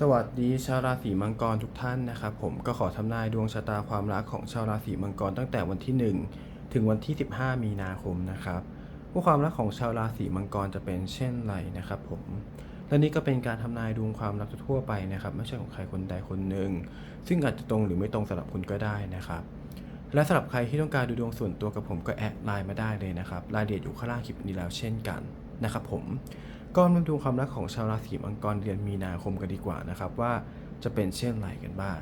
สวัสดีชาวราศีมังกรทุกท่านนะครับผมก็ขอทำนายดวงชะตาความรักของชาวราศีมังกรตั้งแต่วันที่ 1 ถึงวันที่ 15 มีนาคมนะครับว่าความรักของชาวราศีมังกรจะเป็นเช่นไรนะครับผมและนี่ก็เป็นการทำนายดวงความรักทั่วไปนะครับไม่ใช่ของใครคนใดคนหนึ่ง ซึ่งอาจจะตรงหรือไม่ตรงสำหรับคุณก็ได้นะครับ และสำหรับใครที่ต้องการดูดวงส่วนตัวกับผมก็แอดไลน์มาได้เลยนะครับรายละเอียดอยู่ข้างล่างคลิปนี้แล้วเช่นกันนะครับผม ก็มาดูความรักของชาวราศีมังกรเดือนมีนาคมกันดีกว่านะครับว่าจะเป็นเช่นไรกันบ้าง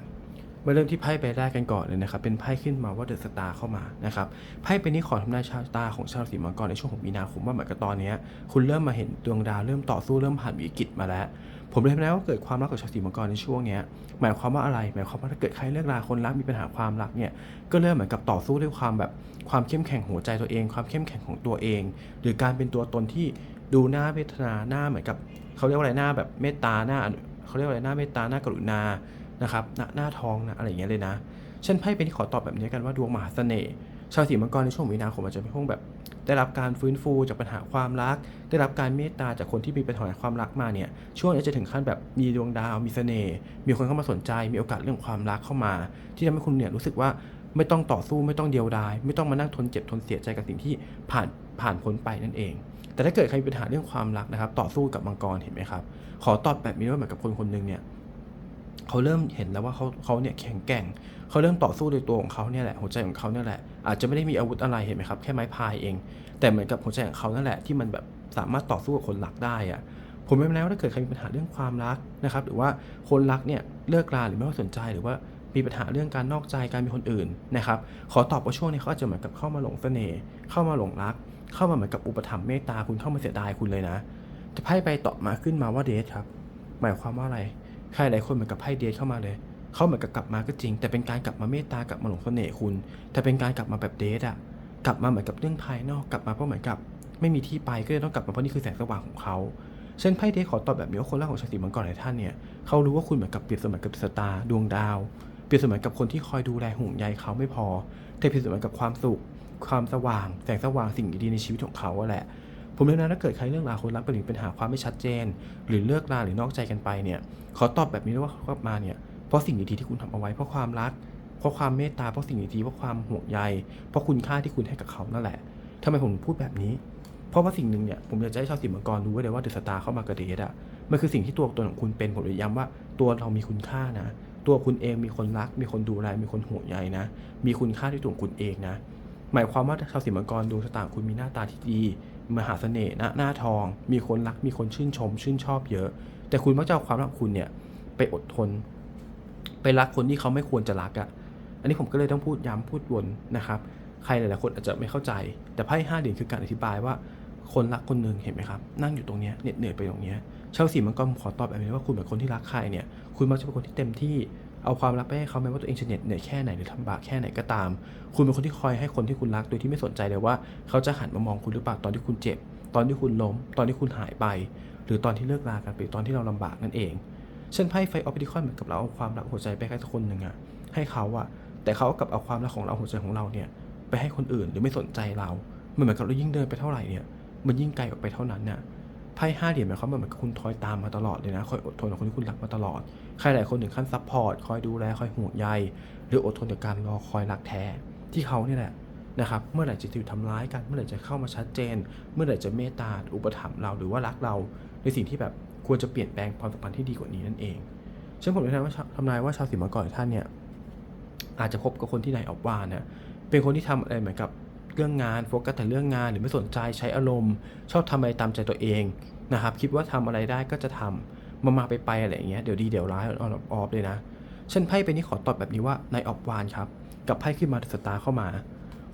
มาเริ่มที่ไพ่ใบแรกกันก่อนเลยนะครับ เป็นไพ่ขึ้นมาว่าเดอะสตาร์เข้ามานะครับ ไพ่เป็นนี้ขอทำนายชาวตาของชาวราศีมังกรในช่วงของมีนาคมว่าเหมือนกับตอนนี้คุณเริ่มมาเห็นดวงดาวเริ่มต่อสู้เริ่มผ่านวิกฤตมาแล้ว ผมเลยทำนายว่าเกิดความรักกับชาวราศีมังกรในช่วงนี้หมายความว่าอะไร หมายความว่าถ้าเกิดใครเลิกราคนรักมีปัญหาความรักเนี่ย ก็เริ่มเหมือนกับต่อสู้ด้วยความแบบความเข้มแข็งหัวใจตัวเอง ความเข้มแข็งของตัวเอง หรือการเป็นตัวตนที่ ดูหน้าเวทนาหน้าเหมือนกับเขาเรียกว่าอะไรหน้าแบบเมตตาหน้าเขาเรียกว่าอะไรหน้าเมตตาหน้ากรุณานะครับหน้าหน้าทองนะอะไรอย่างเงี้ยเลยนะเช่นไพ่เป็นที่ขอตอบแบบนี้กันว่าดวงมหาเสน่ห์ชาวราศีมังกรในช่วงมีนาคมอาจจะเป็นช่วงแบบได้รับการฟื้นฟูจากปัญหาความรัก ได้รับการเมตตาจากคนที่มีปัญหาความรักมาเนี่ย ช่วงนี้จะถึงขั้นแบบมีดวงดาวมีเสน่ห์มีคนเข้ามาสนใจ มีโอกาสเรื่องความรักเข้ามา ที่ทำให้คุณเนี่ยรู้สึกว่าไม่ต้องต่อสู้ไม่ต้องเดียวดาย ไม่ต้องมานั่งทนเจ็บทนเสียใจกับสิ่งที่ผ่านผ่านพ้นไปนั่นเอง แต่ถ้าเกิดใครมีปัญหาเรื่องความรักนะครับ ต่อสู้กับมังกรเห็นไหมครับ ขอตอบแบบนี้ว่าเหมือนกับคนคนหนึ่งเนี่ยเขาเริ่มเห็นแล้วว่าเขาเขาเนี่ยแข็งแกร่งเขาเริ่มต่อสู้โดยตัวของเขาเนี่ยแหละหัวใจของเขาเนี่ยแหละอาจจะไม่ได้มีอาวุธอะไรเห็นไหมครับแค่ไม้พายเอง แต่เหมือนกับหัวใจของเขานั่นแหละที่มันแบบสามารถต่อสู้กับคนรักได้อะผมไม่แน่ว่าถ้าเกิดใครมีปัญหาเรื่องความรักนะครับ หรือว่าคนรักเนี่ยเลิกราหรือไม่ว่าสนใจหรือว่ามีปัญหาเรื่องการนอกใจการมีคนอื่นนะครับ ขอตอบว่าช่วงนี้เขาอาจจะเหมือนกับเข้ามาหลงเสน่ห์เข้ามาหลงรัก เข้ามาเหมือนกับอุปถัมภ์เมตตาคุณเข้ามาเสียดายคุณเลยนะ แต่ไพ่ใบต่อมาขึ้นมาว่าเดทครับ หมายความว่าอะไร ใครหลายคนเหมือนกับไพ่เดทเข้ามาเลย เขาเหมือนกับกลับมาก็จริง แต่เป็นการกลับมาเมตตากลับมาหลงเสน่ห์คุณ แต่เป็นการกลับมาแบบเดทอะกลับมาเหมือนกับเรื่องภายนอกกลับมาเพราะเหมือนกับ ไม่มีที่ไปก็เลยต้องกลับมาเพราะนี่คือแสงสว่างของเขาเช่นไพ่เดทขอตอบแบบนี้ว่าคนแรกของชาวราศีมังกรหลายท่านเนี่ยเขารู้ว่าคุณเหมือนกับเปรียบเสมือนกับสตาร์ดวงดาวเปรียบเสมือนกับคนที่คอยดูแลห่วงใยเขาไม่พอแต่เปรียบเสมือนกับความสุข ความสว่างแสงสว่างสิ่งดีๆในชีวิตของเขาแหละ ผมเลยนะถ้าเกิดใครเรื่องราวคนรักเป็นหรือป็นหาความไม่ชัดเจน หรือเลิกราหรือนอกใจกันไปเนี่ยขอตอบแบบนี้ด้วยว่าเขามาเนี่ยเพราะสิ่งดีๆที่คุณทำเอาไว้เพราะความรัก เพราะความเมตตาเพราะสิ่งดีๆเพราะความห่วงใย เพราะคุณค่าที่คุณให้กับเขานั่นแหละทำไมผมพูดแบบนี้ เพราะว่าสิ่งหนึ่งเนี่ยผมอยากจะให้ชาวสิมังกรรู้ไว้เลยว่าเดอะสตาร์เข้ามากระเดทอะมันคือสิ่งที่ตัวตนของคุณเป็นผมเลยย้ำว่าตัวเรามีคุณค่านะ ตัวคุณเองมีคนรัก มีคนดูแลมีคนห่วงใยนะ มีคุณค่าที่ตัวคุณเองนะ หมายความว่าชาวสิมังกรดวงชะตางคุณมีหน้าตาที่ดี มหาเสน่ห์หน้าหน้าทอง มีคนรักมีคนชื่นชม ชื่นชอบเยอะ แต่คุณมักจะเอาความรักคุณเนี่ยไปอดทน ไปรักคนที่เขาไม่ควรจะรักอะ่ะอันนี้ผมก็เลยต้องพูดย้ำพูดวนนะครับ ใครหลายๆคนอาจจะไม่เข้าใจ แต่ไพ่ห้าเหรียญคือการอธิบายว่าคนรักคนหนึ่งเห็นไหมครับ นั่งอยู่ตรงเนี้ยเหน็ดเหนื่อยไปตรงเนี้ยชาวสีมังกรขอตอบแบบนี้ว่าคุณเป็นคนที่รักใครเนี่ย คุณมักจะเป็นคนที่เต็มที่ เอาความรักไปให้เขาแม้ว่าตัวเองจะเหน็ดเหนื่อยแค่ไหนหรือทำบาปแค่ไหนก็ตาม คุณเป็นคนที่คอยให้คนที่คุณรักโดยที่ไม่สนใจเลยว่า เขาจะหันมามองคุณหรือเปล่าตอนที่คุณเจ็บ ตอนที่คุณล้ม ตอนที่คุณหายไป หรือตอนที่เลิกรากันไปตอนที่เราลำบากนั่นเองเช่นไพ่ไฟออฟติคอนเหมือนกับเราเอาความรักหัวใจไปให้สักคนหนึ่งอะให้เขาอะแต่เขากลับเอาความรักของเราหัวใจของเราเนี่ยไปให้คนอื่นหรือไม่สนใจเรามันเหมือนกับเรายิ่งเดินไปเท่าไหร่เนี่ยมันยิ่งไกลออกไปเท่านั้นน่ะ พ่ห้าเหรียญหมายความว่าเหมือนคุณคอยตามมาตลอดเลยนะคอยอดทนกับคนที่คุณรักมาตลอด ใครหลายคนถึงขั้นซัพพอร์ตคอยดูแลคอยห่วงใยหรืออดทนกับการรอคอยรักแท้ที่เขาเนี่ยแหละนะครับเมื่อไหร่จะถูกทำร้ายกัน เมื่อไหร่จะเข้ามาชัดเจน เมื่อไหร่จะเมตตาอุปถัมภ์เราหรือว่ารักเรา ในสิ่งที่แบบควรจะเปลี่ยนแปลงความสัมพันธ์ที่ดีกว่านี้นั่นเองซึ่งผมเลยทำว่าทำนายว่าชาวสิงห์มาก่อนท่านเนี่ยอาจจะพบกับคนที่ไหนออกว่าเนี่ยเป็นคนที่ทำอะไรเหมือนกับเรื่องงานโฟกัสแต่เรื่องงานหรือไม่สนใจใช้อารมณ์ ชอบทำอะไรตามใจตัวเอง นะครับคิดว่าทำอะไรได้ก็จะทำมามาไปไปอะไรอย่างเงี้ยเดี๋ยวดีเดี๋ยวร้ายออนออฟเลยนะเช่นไพ่เป็นนี่ขอตอบแบบนี้ว่านายออฟวานครับ กับไพ่ขึ้นมาสตาร์เข้ามา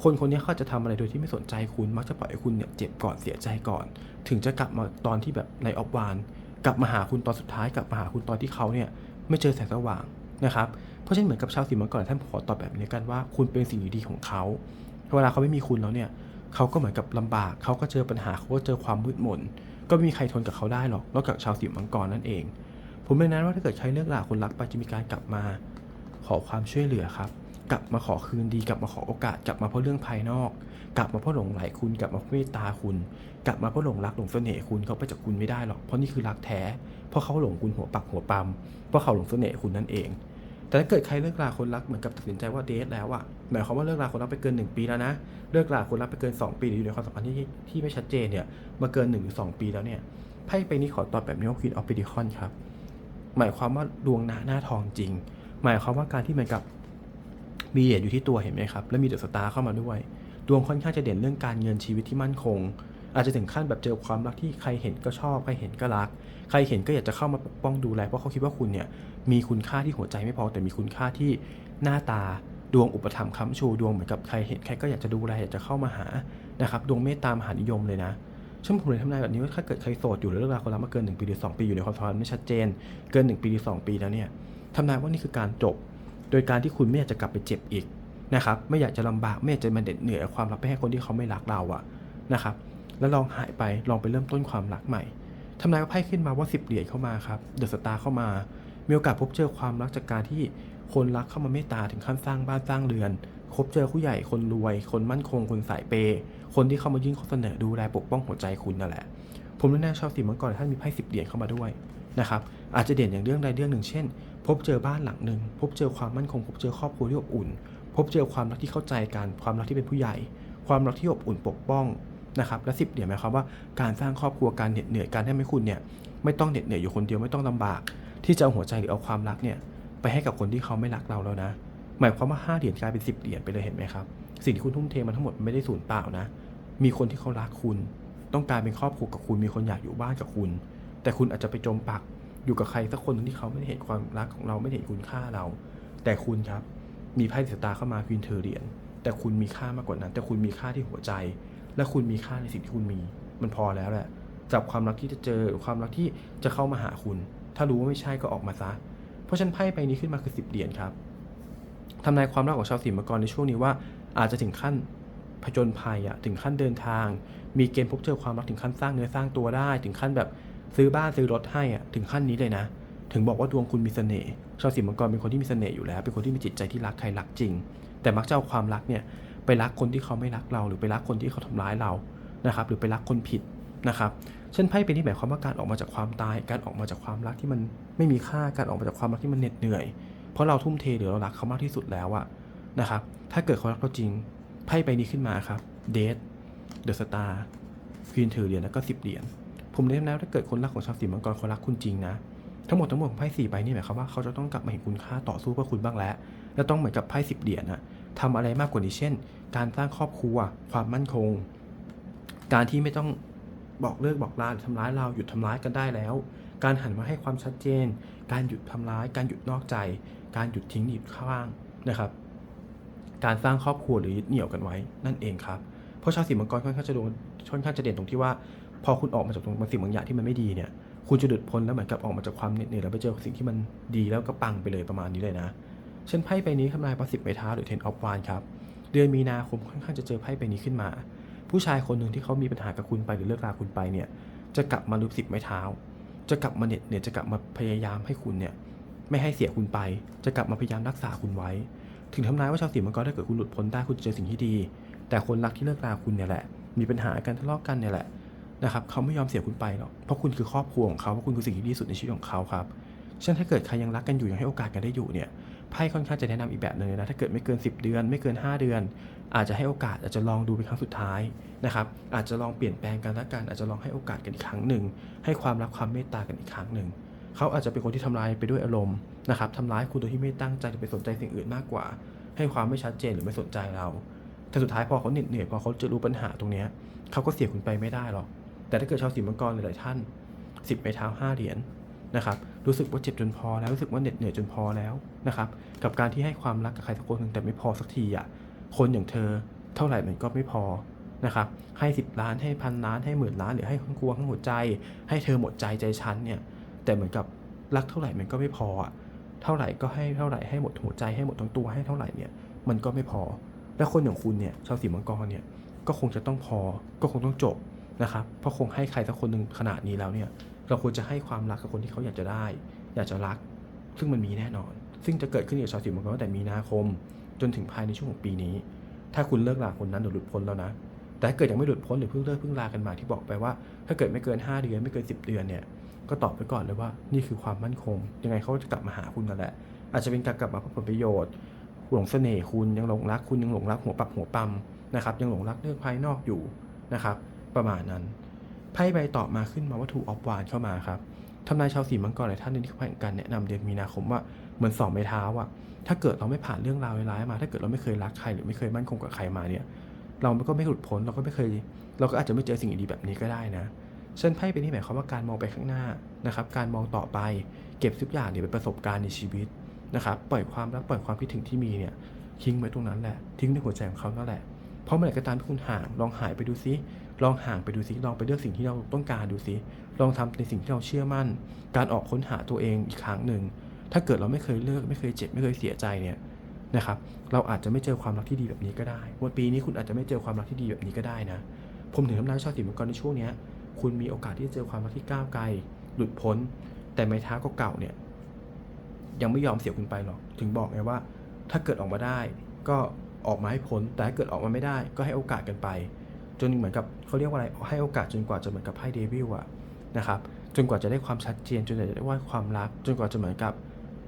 คนคนนี้เขาจะทำอะไรโดยที่ไม่สนใจคุณมักจะปล่อยให้คุณเนี่ยเจ็บก่อนเสียใจก่อน ถึงจะกลับมาตอนที่แบบในออฟวานกลับมาหาคุณตอนสุดท้ายกลับมาหาคุณตอนที่เขาเนี่ยไม่เจอแสงสว่างนะครับเพราะฉะนั้นเหมือนกับชาวสีมังกรท่านขอตอบแบบนี้กันว่าคุณเป็นสิ่งดีๆของเขาเวลาเขาไม่มีคุณแล้วเนี่ยเขาก็เหมือนกับลำบากเขาก็เจอปัญหาเขาก็เจอความมืดมน ก็ไม่มีใครทนกับเขาได้หรอกนอกจากชาวสีมังกรนั่นเอง ผมเลยนั้นว่าถ้าเกิดใครเลิกลาคนรักไปจะมีการกลับมาขอความช่วยเหลือครับ กลับมาขอคืนดี กลับมาขอโอกาส กลับมาเพราะเรื่องภายนอก กลับมาเพราะหลงไหลคุณ กลับมาเพราะเมตตาคุณ กลับมาเพราะหลงรักหลงเสน่ห์คุณเขาไปจากคุณไม่ได้หรอก เพราะนี่คือรักแท้ เพราะเขาหลงคุณหัวปักหัวปั๊มเพราะเขาหลงเสน่ห์คุณนั่นเอง แต่ถ้าเกิดใครเลิกลาคนรักเหมือนกับตัดสินใจว่าเดทแล้วอะหมายความว่าเลิกลาคนรักไปเกิน 1 ปีแล้วนะ เลิกลาคนรักไปเกิน 2 ปีหรืออยู่ในความสัมพันธ์ที่ที่ไม่ชัดเจนเนี่ยมาเกิน1หรือ2ปีแล้วเนี่ยไพ่ไปนี้ขอตอบแบบนี้ว่าควีนออฟเปดิคอนครับหมายความว่าดวงหน้าหน้าทองจริง หมายความว่าการที่เหมือนกับมีเหรียญอยู่ที่ตัวเห็นไหมครับ แล้วมีเดอะสตาร์เข้ามาด้วย ดวงค่อนข้างจะเด่นเรื่องการเงินชีวิตที่มั่นคง อาจจะถึงขั้นแบบเจอความรักที่ใครเห็นก็ชอบใครเห็นก็รัก ใครเห็นก็อยากจะเข้ามาปกป้องดูแลเพราะเขาคิดว่าคุณเนี่ยมีคุณค่าที่หัวใจไม่พอแต่มีคุณค่าที่หน้าตาดวงอุปถัมภ์ค้ำชูดวงเหมือนกับใครเห็นใครก็อยากจะดูแลอยากจะเข้ามาหานะครับดวงเมตตามหานิยมเลยนะฉันผมเลยทำนายแบบนี้ว่าถ้าเกิดใครโสดอยู่แล้วเลิกราคนรักมาเกิน1ปีหรือ2ปีอยู่ในความสัมพันธ์ไม่ชัดเจน เกิน 1 ปีหรือ2ปีแล้วเนี่ยทำนายว่านี่คือการจบ โดยการที่คุณไม่อยากจะกลับไปเจ็บอีกนะครับไม่อยากจะลำบากไม่อยากจะมาเด็ดเหนื่อยความรักไปให้คนที่เขาไม่รักเราอะนะครับ แล้วลองหายไปลองไปเริ่มต้นความรักใหม่ทำนายว่าไพ่ขึ้นมาว่า10เหรียญเข้ามาครับเดอะสตาร์เข้ามา มีโอกาสพบเจอความรักจากการที่คนรักเข้ามาเมตตาถึงขั้นสร้างบ้านสร้างเรือนพบเจอผู้ใหญ่คนรวย คนมั่นคงคนสายเปย์คนที่เข้ามายื่นข้อเสนอดูแลปกป้องหัวใจคุณนั่นแหละ ผมแนะนำชาวสีมังกรท่านมีไพ่สิบเหรียญเข้ามาด้วยนะครับอาจจะเด่นอย่างเรื่องใดเรื่องหนึ่งเช่น พบเจอบ้านหลังหนึ่งพบเจอความมั่นคง พบเจอครอบครัวที่อบอุ่น พบเจอความรักที่เข้าใจกันความรักที่เป็นผู้ใหญ่ ความรักที่อบอุ่นปกป้อง นะครับและสิบเหรียญหมายความว่าการสร้างครอบครัวการเหน็ดเหนื่อยการให้ไม่คุณเนี่ยไม่ต้องเหน็ดเหนื่อยอยู่คนเดียวไม่ต้องลำบาก ที่จะเอาหัวใจหรือเอาความรักเนี่ยไปให้กับคนที่เขาไม่รักเราแล้วนะ หมายความว่าห้าเหรียญกลายเป็นสิบเหรียญไปเลยเห็นไหมครับสิ่งที่คุณทุ่มเทมันทั้งหมดไม่ได้สูญเปล่านะ มีคนที่เขารักคุณ ต้องการเป็นครอบครัวกับคุณมีคนอยากอยู่บ้านกับคุณ แต่คุณอาจจะไปจมปักอยู่กับใครสักคนที่เขาไม่ได้เห็นความรักของเราไม่เห็นคุณค่าเรา แต่คุณครับมีไพ่สตาร์เข้ามาควีนเทอร์เหรียญแต่คุณมีค่ามากกว่านั้น แต่คุณมีค่าที่หัวใจ และคุณมีค่าในสิ่งที่คุณมี มันพอแล้วแหละจับความรักที่จะเจอหรือความรักที่จะเข้ามาหาคุณ ถ้ารู้ว่าไม่ใช่ก็ออกมาซะ เพราะฉันไพ่ใบนี้ขึ้นมาคือสิบเหรียญครับทำนายความรักของชาวสิงห์มังกรในช่วงนี้ว่า อาจจะถึงขั้นผจญภัยอะถึงขั้นเดินทาง มีเกณฑ์พบเจอความรักถึงขั้นสร้างเนื้อสร้างตัวได้ ถึงขั้นแบบซื้อบ้านซื้อรถให้อะถึงขั้นนี้เลยนะ ถึงบอกว่าดวงคุณมีเสน่ห์ชาวสิงห์มังกรเป็นคนที่มีเสน่ห์อยู่แล้ว เป็นคนที่มีจิตใจที่รักใครรักจริง แต่มักจะเอาความรักเนี่ย ไปรักคนที่เขาไม่รักเรา หรือไปรักคนที่เขาทำร้ายเรานะครับ หรือไปรักคนผิดนะครับ เช่นไพ่เป็นที่หมายความว่าการออกมาจากความตาย การออกมาจากความรักที่มันไม่มีค่าการออกมาจากความรักที่มันเหน็ดเหนื่อย เพราะเราทุ่มเทหรือเรารักเขามากที่สุดแล้วอะนะครับ ถ้าเกิดเขารักเราจริงไพ่ใบนี้ขึ้นมาครับเดทเดอะสตาร์ควีนถือเหรียญแล้วก็สิบเหรียญผมเน้นแล้วถ้าเกิดคนรักของชาวสีมังกรเขารักคุณจริงนะทั้งหมดทั้งหมวลของไพ่สี่ใบนี่หมายความว่าเขาจะต้องกลับมาเห็นคุณค่าต่อสู้เพื่อคุณบ้างแล้ว และต้องเหมือนกับไพ่สิบเหรียญนะ ทำอะไรมากกว่านี้เช่น การสร้างครอบครัว ความมั่นคง การที่ไม่ต้องบอกเลิกบอกลาหรือทำร้ายเราหยุดทำร้ายกันได้แล้ว การหันมาให้ความชัดเจน การหยุดทำร้าย การหยุดนอกใจ การหยุดทิ้งหยุดข้างนะครับ การสร้างครอบครัวหรือยึดเหนี่ยวกันไว้นั่นเองครับเพราะชาวสีมังกรค่อนข้างจะโดนค่อนข้างจะเด่นตรงที่ว่า พอคุณออกมาจากตรงบางสิ่งบางอย่างที่มันไม่ดีเนี่ยคุณจะหลุดพ้นแล้วเหมือนกับออกมาจากความเหน็ดเหนื่อยแล้วไปเจอสิ่งที่มันดีแล้วก็ปังไปเลยประมาณนี้เลยนะ เช่นไพ่ใบนี้ทำนายประสิบไม้เท้าหรือ ten of wands ครับ เดือนมีนาคมค่อนข้างจะเจอไพ่ใบนี้ขึ้นมา ผู้ชายคนหนึ่งที่เขามีปัญหากับคุณไปหรือเลิกราคุณไปเนี่ยจะกลับมารูปสิบไม้เท้า จะกลับมาเน็ดเหนื่อยจะกลับมาพยายามให้คุณเนี่ยไม่ให้เสียคุณไป จะกลับมาพยายามรักษาคุณไว้ ถึงทำนายว่าชาวสีมังกรถ้าเกิดคุณหลุดพ้นได้คุณจะเจอสิ่งที่ดี แต่คนรักที่เลิกราคุณเนี่ยแหละ มีปัญหากันทะเลาะกันเนี่ยแหละนะครับเขาไม่ยอมเสียคุณไปหรอก เพราะคุณคือครอบครัวของเขาเพราะคุณคือสิ่งที่ดีสุดในชีวิตของเขาครับฉะนั้นถ้าเกิดใครยังรักกันอยู่ยังให้โอกาสกันได้อยู่เนี่ย ไพ่ค่อนข้างจะแนะนำอีกแบบหนึ่งนะถ้าเกิดไม่เกิน 10 เดือน ไม่เกิน 5 เดือน อาจจะให้โอกาสอาจจะลองดูเป็นครั้งสุดท้ายนะครับอาจจะลองเปลี่ยนแปลงกันละกันอาจจะลองให้โอกาสกันอีกครั้งหนึ่งให้ความรักความเมตตากันอีกครั้งหนึ่งเขาอาจจะเป็นคนที่ทำร้ายไปด้วยอารมณ์นะครับทำร้ายคุณโดยที่ไม่ตั้งใจหรือไปสนใจสิ่งอื่นมากกว่า ให้ความไม่ชัดเจนหรือไม่สนใจเราแต่สุดท้ายพอเขาเหน็ดเหนื่อยพอเขาจะรู้ปัญหาตรงนี้เขาก็เสียคุณไปไม่ได้หรอกแต่ถ้าเกิดชาวสีมังกรหลายๆท่านสิบไม้เท้าห้าเหรียญ นะครับรู้สึกว่าเจ็บจนพอแล้วรู้สึกว่าเหน็ดเหนื่อยจนพอแล้วนะครับกับการที่ให้ความรักกับใครสักคนหนึ่งแต่ไม่พอสักทีอะคนอย่างเธอเท่าไหร่มันก็ไม่พอนะครับให้สิบล้านให้พันล้านให้หมื่นล้านหรือให้ทั้งกลัวทั้งหัวใจ ให้เธอหมดใจใจฉันเนี่ยแต่เหมือนกับรักเท่าไหร่มันก็ไม่พออะเท่าไหร่ก็ให้เท่าไหร่ให้หมดหัวใจให้หมดทั้งตัวให้เท่าไหร่เนี่ยมันก็ไม่พอ และคนอย่างคุณเนี่ยชาวสีมังกรเนี่ยก็คงจะต้องพอก็คงต้องจบนะครับเพราะคงให้ใครสักคนหนึ่งขนาดนี้แล้วเนี่ย เราควรจะให้ความรักกับคนที่เขาอยากจะได้ อยากจะรัก ซึ่งมันมีแน่นอน ซึ่งจะเกิดขึ้นกับชาวสิงห์มังกรตั้งแต่มีนาคม จนถึงภายในช่วงของปีนี้ ถ้าคุณเลิกลาคนนั้นหรือหลุดพ้นแล้วนะ แต่เกิดยังไม่หลุดพ้นหรือเพิ่งเลิกเพิ่งลากันมาที่บอกไปว่า ถ้าเกิดไม่เกิน 5 เดือนไม่เกิน 10 เดือนเนี่ย ก็ตอบไปก่อนเลยว่านี่คือความมั่นคง ยังไงเขาจะกลับมาหาคุณนั่นแหละ อาจจะเป็นการกลับมาเพื่อผลประโยชน์หลงเสน่ห์คุณยังหลงรักคุณยังหลงรักหัวปักหัวปั๊มนะครับยังหลงรักเรื่องภายนอกอยู่นะครับประมาณนั้น ไพ่ใบต่อมาขึ้นมาว่าถูกออฟวานเข้ามาครับทำนายชาวสีมังกรหลายท่านในที่ผ่านการแนะนำเดือนมีนาคมว่าเหมือนสองไม้เท้าอะถ้าเกิดเราไม่ผ่านเรื่องราวร้ายๆมา ถ้าเกิดเราไม่เคยรักใครหรือไม่เคยมั่นคงกับใครมาเนี่ย เราก็ไม่หลุดพ้นเราก็ไม่เคย เราก็อาจจะไม่เจอสิ่งดีแบบนี้ก็ได้นะเช่นไพ่เป็นที่หมายความว่าการมองไปข้างหน้านะครับ การมองต่อไป เก็บทุกอย่างเนี่ยเป็นประสบการณ์ในชีวิตนะครับปล่อยความรักปล่อยความคิดถึงที่มีเนี่ยทิ้งไว้ตรงนั้นแหละทิ้งในหัวใจของเขานั่นแหละเพราะเมื่อไหร่ก็ตามที่คุณห่างลองหายไปดูซิ ลองห่างไปดูซิลองไปเลือกสิ่งที่เราต้องการดูซิลองทำในสิ่งที่เราเชื่อมั่น การออกค้นหาตัวเองอีกครั้งหนึ่ง ถ้าเกิดเราไม่เคยเลิกไม่เคยเจ็บไม่เคยเสียใจเนี่ยนะครับ เราอาจจะไม่เจอความรักที่ดีแบบนี้ก็ได้วันปีนี้คุณอาจจะไม่เจอความรักที่ดีแบบนี้ก็ได้นะ ผมถึงทำนายชาวสีมังกรในช่วงนี้คุณมีโอกาสที่จะเจอความรักที่ก้าวไกล หลุดพ้น แต่ไม้ท้าก็เก่าเนี่ย ยังไม่ยอมเสียคุณไปหรอก ถึงบอกไงว่า ถ้าเกิดออกมาได้ ก็ออกมาให้พ้น แต่ถ้าเกิดออกมาไม่ได้ ก็ให้โอกาสกันไป จนเหมือนกับเขาเรียกว่าอะไรให้โอกาสจนกว่าจะเหมือนกับไพ่เดวิลอะนะครับจนกว่าจะได้ความชัดเจนจนกว่าจะได้ว่าความรัก จนกว่าจะเหมือนกับ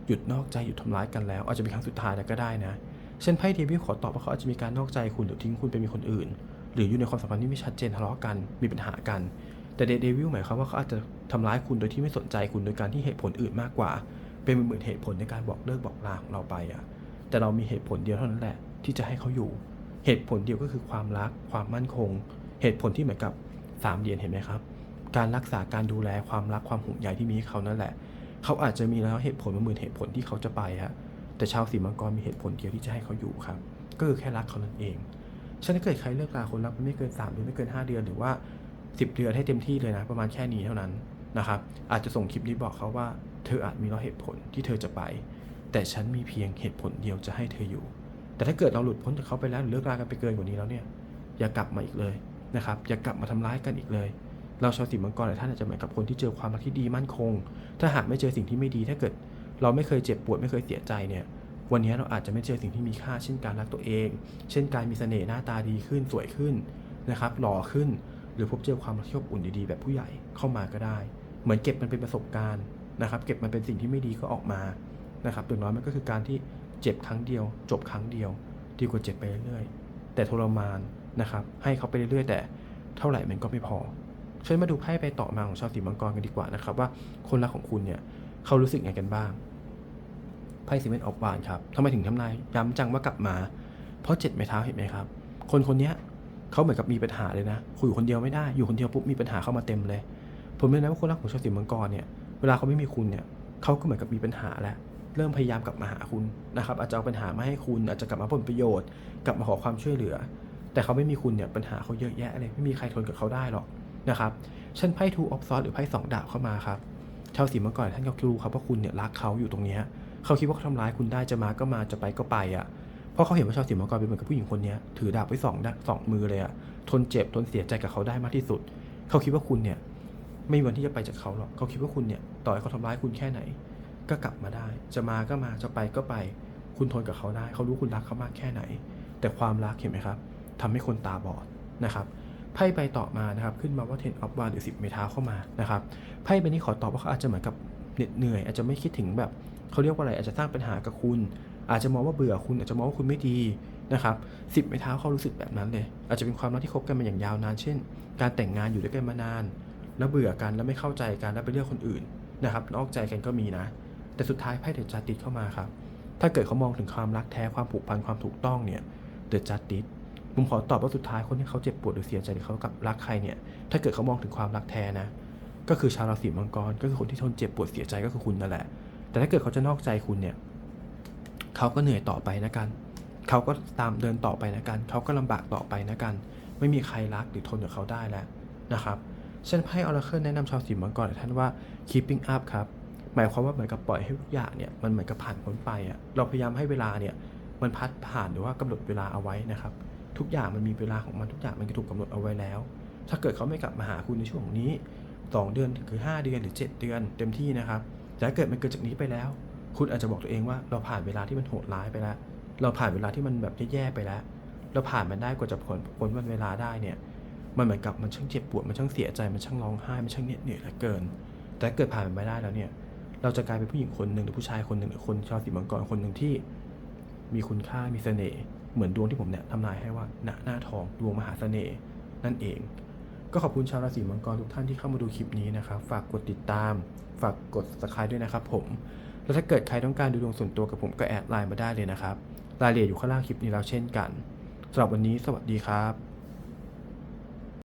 หยุดนอกใจหยุดทำร้ายกันแล้ว อาจจะเป็นครั้งสุดท้ายแล้วก็ได้นะ เช่นไพ่เดวิลขอตอบว่าเขาอาจจะมีการนอกใจคุณหรือทิ้งคุณไปมีคนอื่น หรืออยู่ในความสัมพันธ์ที่ไม่ชัดเจนทะเลาะกันมีปัญหากัน แต่เดวิลหมายความว่าเขาอาจจะทำร้ายคุณโดยที่ไม่สนใจคุณโดยการที่เหตุผลอื่นมากกว่า เป็นเหมื่นเหตุผลในการบอกเลิกบอกลาของเราไปอะแต่เรามีเหตุผลเดียวเท่านั้นแหละที่จะให้เขาอยู่ เหตุผลเดียวก็คือความรัก ความมั่นคง เหตุผลที่เหมือนกับสามเหรียญเห็นไหมครับ การรักษาการดูแลความรักความห่วงใยที่มีเขานั่นแหละ เขาอาจจะมีแล้วเหตุผลมาหมื่นเหตุผลที่เขาจะไปฮะแต่ชาวสีมังกรมีเหตุผลเดียวที่จะให้เขาอยู่ครับ ก็คือแค่รักเขานั่นเองฉะนั้นเกิดใครเลิกลาคนรักไม่เกิน3เดือนไม่เกิน 5 เดือนหรือว่า 10 เดือนให้เต็มที่เลยนะ ประมาณแค่นี้เท่านั้นนะครับอาจจะส่งคลิปนี้บอกเขาว่า เธออาจมีแล้วเหตุผลที่เธอจะไป แต่ฉันมีเพียงเหตุผลเดียวจะให้เธออยู่ แต่ถ้าเกิดเราหลุดพ้นจากเขาไปแล้วหรือเลิกลากันไปเกินกว่านี้แล้วเนี่ยอย่ากลับมาอีกเลยนะครับอย่ากลับมาทำร้ายกันอีกเลย เราชาวสีมังกรหลายท่านอาจจะเหมือนกับคนที่เจอความรักที่ดีมั่นคง ถ้าหากไม่เจอสิ่งที่ไม่ดี ถ้าเกิดเราไม่เคยเจ็บปวดไม่เคยเสียใจเนี่ยวันนี้เราอาจจะไม่เจอสิ่งที่มีค่าเช่นการรักตัวเอง เช่นการมีเสน่ห์หน้าตาดีขึ้นสวยขึ้นนะครับหล่อขึ้น หรือพบเจอความรักที่อบอุ่นดีๆแบบผู้ใหญ่เข้ามาก็ได้ เหมือนเก็บมันเป็นประสบการณ์นะครับ เก็บมันเป็นสิ่งที่ไม่ดีก็ออกมานะครับอย่างน้อยมันก็คือการที่ เจ็บครั้งเดียว จบครั้งเดียว ดีกว่าเจ็บไปเรื่อยๆ แต่ทรมานนะครับ ให้เขาไปเรื่อยๆ แต่เท่าไหร่มันก็ไม่พอช่วยมาดูไพ่ไปต่อมาของชาวสีมังกรกันดีกว่านะครับ ว่าคนรักของคุณเนี่ยเขารู้สึกไงกันบ้างไพ่ซีเมนต์ออฟวานครับทำไมถึงทำนายย้ำจังว่ากลับมา เพราะเจ็ดไม้เท้าเห็นไหมครับ คนคนนี้เขาเหมือนกับมีปัญหาเลยนะคุยอยู่คนเดียวไม่ได้อยู่คนเดียวปุ๊บมีปัญหาเข้ามาเต็มเลย ผมเลยนะว่าคนรักของชาวสีมังกรเนี่ยเวลาเขาไม่มีคุณเนี่ยเขาก็เหมือนกับมีปัญหาแล้ว เริ่มพยายามกลับมาหาคุณนะครับ อาจจะเอาปัญหามาให้คุณ อาจจะกลับมาผลประโยชน์ กลับมาขอความช่วยเหลือ แต่เขาไม่มีคุณเนี่ยปัญหาเขาเยอะแยะเลยไม่มีใครทนกับเขาได้หรอกนะครับเช่นไพ่ทูออฟซอสหรือไพ่สองดาบเข้ามาครับชาวสีมังกรท่านก็รู้ครับว่าคุณเนี่ยรักเขาอยู่ตรงเนี้ยเขาคิดว่าเขาทำร้ายคุณได้จะมาก็มาจะไปก็ไปอะเพราะเขาเห็นว่าชาวสีมังกรเป็นเหมือนกับผู้หญิงคนนี้ถือดาบไว้สองดานสองมือเลยอะทนเจ็บทนเสียใจกับเขาได้มากที่สุด เขาคิดว่าคุณเนี่ยไม่มีวันที่จะไปจากเขาหรอกเขาคิดว่าคุณเนี่ยต่อให้เขาทำร้ายคุณแค่ไหน ก็กลับมาได้ จะมาก็มาจะไปก็ไป คุณทนกับเขาได้ เขารู้คุณรักเขามากแค่ไหน แต่ความรักเห็นไหมครับทำให้คนตาบอดนะครับไพ่ใบต่อมานะครับขึ้นมาว่า ten of w a n d หรือ 10 เมทาเข้ามานะครับไพ่ใบนี้ขอตอบว่าเขาอาจจะเหมือนกับเหน็ดเหนื่อย อาจจะไม่คิดถึงแบบเขาเรียกว่าอะไรอาจจะสร้างปัญหากับคุณ อาจจะมองว่าเบื่อคุณอาจจะมองว่าคุณไม่ดีนะครับสิบเมทาเขารู้สึกแบบนั้นเลย อาจจะเป็นความรักที่คบกันมาอย่างยาวนาน เช่น การแต่งงานอยู่ด้วยกันมานาน แล้วเบื่อกันแล้วไม่เข้าใจกันแล้วไปเลือกคนอื่นนะครับนอกใจกันก็มีนะ แต่สุดท้ายไพ่เดอะจัดติดเข้ามาครับ ถ้าเกิดเขามองถึงความรักแท้ความผูกพันความถูกต้องเนี่ยเดอะจัดติดผมขอตอบว่าสุดท้ายคนที่เขาเจ็บปวดหรือเสียใจหรือเขากับรักใครเนี่ย ถ้าเกิดเขามองถึงความรักแท้นะ ก็คือชาวราศีมังกร ก็คือคนที่ทนเจ็บปวดเสียใจก็คือคุณนั่นแหละ แต่ถ้าเกิดเขาจะนอกใจคุณเนี่ย เขาก็เหนื่อยต่อไปนะกัน เขาก็ตามเดินต่อไปนะกัน เขาก็ลำบากต่อไปนะกัน ไม่มีใครรักหรือทนกับเขาได้แล้วนะครับเช่นไพ่ออราเคิลแนะนำชาวสีมังกรหลายท่านว่า keeping up ครับ หมายความว่าเหมือนกับปล่อยให้ทุกอย่างเนี่ยมันเหมือนกับผ่านพ้นไปอะเราพยายามให้เวลาเนี่ยมันพัดผ่านหรือว่ากำหนดเวลาเอาไว้นะครับ ทุกอย่างมันมีเวลาของมันทุกอย่างมันถูกกำหนดเอาไว้แล้ว ถ้าเกิดเขาไม่กลับมาหาคุณในช่วงนี้ 2 เดือนถึงคือ5เดือนหรือ 7 เดือนเต็มที่นะครับแต่ถ้าเกิดมันเกินจากนี้ไปแล้ว คุณอาจจะบอกตัวเองว่าเราผ่านเวลาที่มันโหดร้ายไปแล้ว เราผ่านเวลาที่มันแบบแย่ๆไปแล้ว เราผ่านมันได้กว่าจะพ้นพ้นวันเวลาได้เนี่ยมันเหมือนกับมันช่างเจ็บปวดมันช่างเสียใจมันช่างร้องไห้มันช่างเหน็ดเหนื่อยเหลือเกิน แต่เกิดผ่านมันไปได้แล้วเนี่ย เราจะกลายเป็นผู้หญิงคนหนึ่งหรือผู้ชายคนหนึ่งหรือคนชาวสีมังกรคนหนึ่งที่ มีคุณค่ามีเสน่ห์เหมือนดวงที่ผมเนี่ยทำนายให้ว่าณหน้าทองดวงมหาเสน่ห์นั่นเอง ก็ขอบคุณชาวราศีมังกรทุกท่านที่เข้ามาดูคลิปนี้นะครับ ฝากกดติดตาม ฝากกด subscribe ด้วยนะครับ ผม แล้วถ้าเกิดใครต้องการดูดวงส่วนตัวกับผมก็แอดไลน์มาได้เลยนะครับรายละเอียดอยู่ข้างล่างคลิปนี้แล้วเช่นกันสำหรับวันนี้สวัสดีครับ